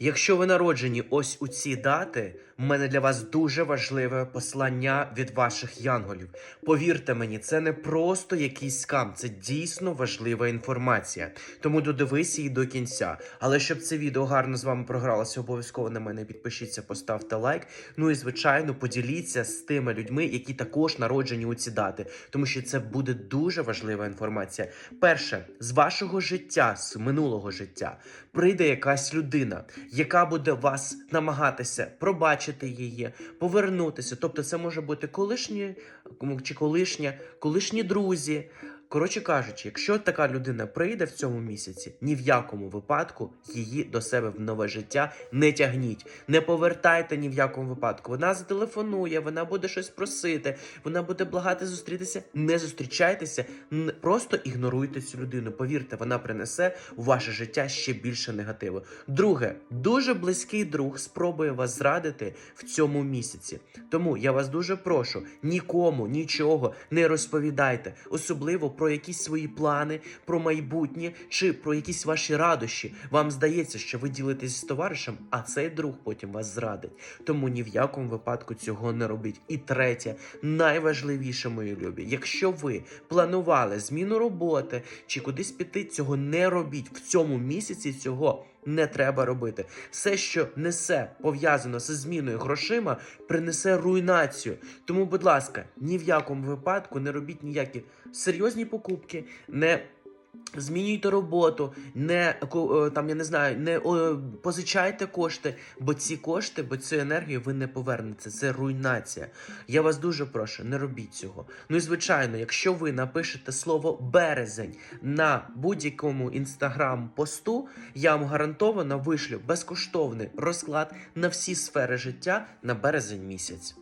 Якщо ви народжені ось у ці дати, в мене для вас дуже важливе послання від ваших янголів. Повірте мені, це не просто якийсь скам, це дійсно важлива інформація. Тому додивись її до кінця. Але щоб це відео гарно з вами програлося, обов'язково на мене підпишіться, поставте лайк. Ну і звичайно, поділіться з тими людьми, які також народжені у ці дати, тому що це буде дуже важлива інформація. Перше, з вашого життя, з минулого життя, прийде якась людина, яка буде вас намагатися пробачити її, повернутися. Тобто, це може бути колишні чи колишня, колишні друзі. Коротше кажучи, якщо така людина прийде в цьому місяці, ні в якому випадку її до себе в нове життя не тягніть, не повертайте ні в якому випадку. Вона зателефонує, вона буде щось просити, вона буде благати зустрітися. Не зустрічайтеся, просто ігноруйте цю людину. Повірте, вона принесе у ваше життя ще більше негативу. Друге, дуже близький друг спробує вас зрадити в цьому місяці. Тому я вас дуже прошу, нікому нічого не розповідайте, особливо про якісь свої плани, про майбутнє чи про якісь ваші радощі. Вам здається, що ви ділитесь з товаришем, а цей друг потім вас зрадить. Тому ні в якому випадку цього не робіть. І третє, найважливіше, мої любі, якщо ви планували зміну роботи чи кудись піти, цього не робіть в цьому місяці. Цього не треба робити. Все, що несе пов'язано зі зміною грошима, принесе руйнацію. Тому, будь ласка, ні в якому випадку не робіть ніякі серйозні покупки, не. Змінюйте роботу, не е, там я не знаю, не позичайте кошти, бо ці кошти, бо цю енергію ви не повернете. Це руйнація. Я вас дуже прошу, не робіть цього. Ну і звичайно, якщо ви напишете слово березень на будь-якому інстаграм-посту, я вам гарантовано вишлю безкоштовний розклад на всі сфери життя на березень місяць.